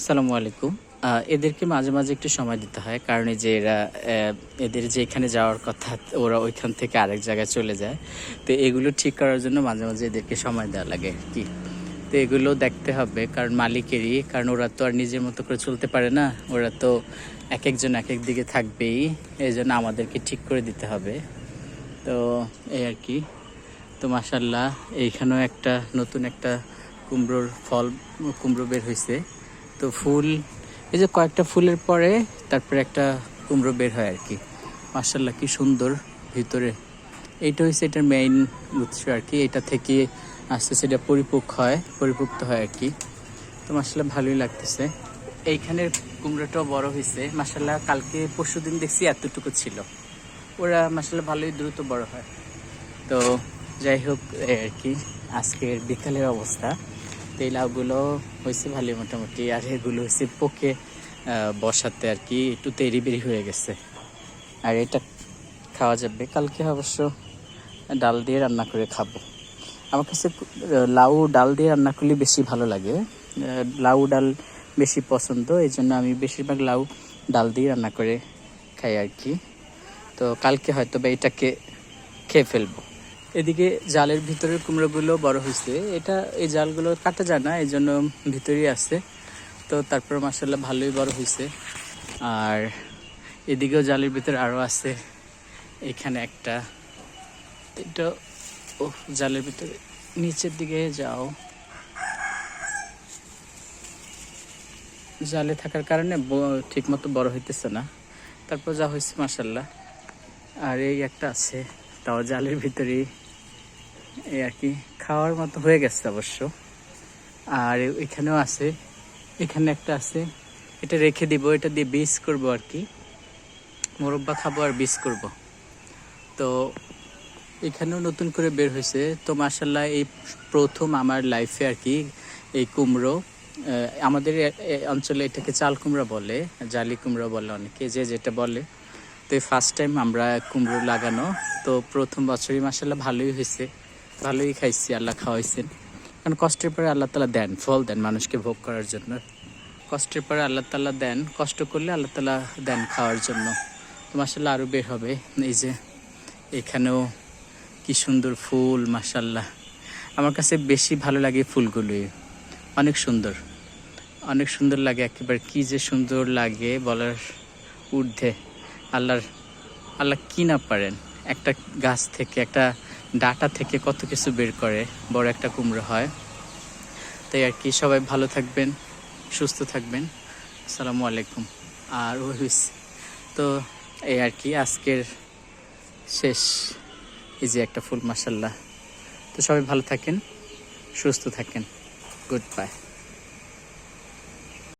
আসসালামু আলাইকুম। এদেরকে মাঝে মাঝে একটু সময় দিতে হয়, কারণ এই যে এরা এদের যেখানে যাওয়ার কথা, ওরা ওইখান থেকে আরেক জায়গায় চলে যায়। তো এগুলো ঠিক করার জন্য মাঝে মাঝে এদেরকে সময় দেওয়া লাগে কি। তো এগুলো দেখতে হবে, কারণ মালিকেরই, কারণ ওরা তো আর নিজের মতো করে চলতে পারে না। ওরা তো এক একজন এক এক দিকে থাকবেই এই জন্য আমাদেরকে ঠিক করে দিতে হবে। তো এই আর কি। তো মাসাল্লাহ এইখানেও একটা নতুন একটা কুমড়োর ফল, কুমড়ো বের হয়েছে তো ফুল, এই যে কয়েকটা ফুলের পরে তারপরে একটা কুমড়ো বের হয় আর কি মাসাল্লাহ কি সুন্দর ভিতরে। এইটা হচ্ছে এটার মেইন উৎস আর কি এটা থেকে আস্তে আস্তে এটা পরিপক্ক হয়, পরিপুক্ত হয় আর কি তো মাসাল্লাহ ভালোই লাগতেছে। এইখানের কুমড়োটাও বড় হয়েছে মাসাল্লাহ কালকে পরশু দিন দেখছি এতটুকু ছিল। ওরা মাসাল্লাহ ভালোই দ্রুত বড় হয়। তো যাই হোক আর কি আজকের বিকালের অবস্থা। তো এই লাউগুলো হয়েছে ভালোই মোটামুটি, আর এগুলো হয়েছে পোকে বসাতে আর কি, একটু তেরি বেরি হয়ে গেছে। আর এটা খাওয়া যাবে, কালকে অবশ্য ডাল দিয়ে রান্না করে খাব। আমার কাছে লাউ ডাল দিয়ে রান্না করলে বেশি ভালো লাগে। লাউ ডাল বেশি পছন্দ, এই জন্য আমি বেশিরভাগ লাউ ডাল দিয়ে রান্না করে খাই আর কি। তো কালকে হয়তো বা এটাকে খেয়ে ফেলব। এদিকে জালের ভিতরের কুমড়োগুলো বড় হয়েছে। এটা, এই জালগুলো কাটা যায় না এই জন্য ভিতরেই আছে। তো তারপর মাসাল্লাহ ভালোই বড় হয়েছে। আর এদিকেও জালের ভিতরে আরও আছে। এখানে একটা, এটা ও জালের ভিতরে, নিচের দিকে যাও। জালে থাকার কারণে ঠিক মতো বড় হইতেছে না। তারপর যা হয়েছে মাসাল্লাহ আর এই একটা আছে। তাও জালের ভিতরেই এই আর কি খাওয়ার মতো হয়ে গেছে অবশ্য। আর এখানেও আছে, এখানে একটা আছে, এটা রেখে দিব, এটা দিয়ে বীজ করব আর কি। মোরব্বা খাব আর বীজ করব। তো এখানেও নতুন করে বের হয়েছে। তো মাসাল্লাহ এই প্রথম আমার লাইফে আর কি এই কুমড়ো আমাদের অঞ্চলে এটাকে চাল কুমড়া বলে, জালি কুমড়া বলে অনেকে, যে যেটা বলে। তো এই ফার্স্ট টাইম আমরা কুমড়ো লাগানো তো প্রথম বছরই মাসাল্লাহ ভালোই হয়েছে। ভালোই খাইছি, আল্লাহ খাওয়াইছেন। কারণ কষ্টের পরে আল্লাহ তালা দেন, ফল দেন মানুষকে ভোগ করার জন্য। কষ্টের পরে আল্লাহ তালা দেন, কষ্ট করলে আল্লাহ তালা দেন খাওয়ার জন্য। তো মাসাল্লাহ আরও বের হবে। এই যে, এখানেও কি সুন্দর ফুল মাসাল্লাহ আমার কাছে বেশি ভালো লাগে ফুলগুলোই। অনেক সুন্দর। অনেক সুন্দর লাগে, একেবারে কি যে সুন্দর লাগে বলার ঊর্ধ্বে। আল্লাহর, আল্লাহ কি না পারেন। একটা গাছ থেকে, একটা ডাটা থেকে কত কিছু বের করে, বড় একটা কুমড়ো হয়। তাই আর কি, সবাই ভালো থাকবেন, সুস্থ থাকবেন। আসসালামু আলাইকুম। আর হইছে। তো এই আর কি, আজকের শেষ, এই যে একটা ফুল মাসাল্লাহ তো সবাই ভালো থাকেন, সুস্থ থাকেন। Good bye.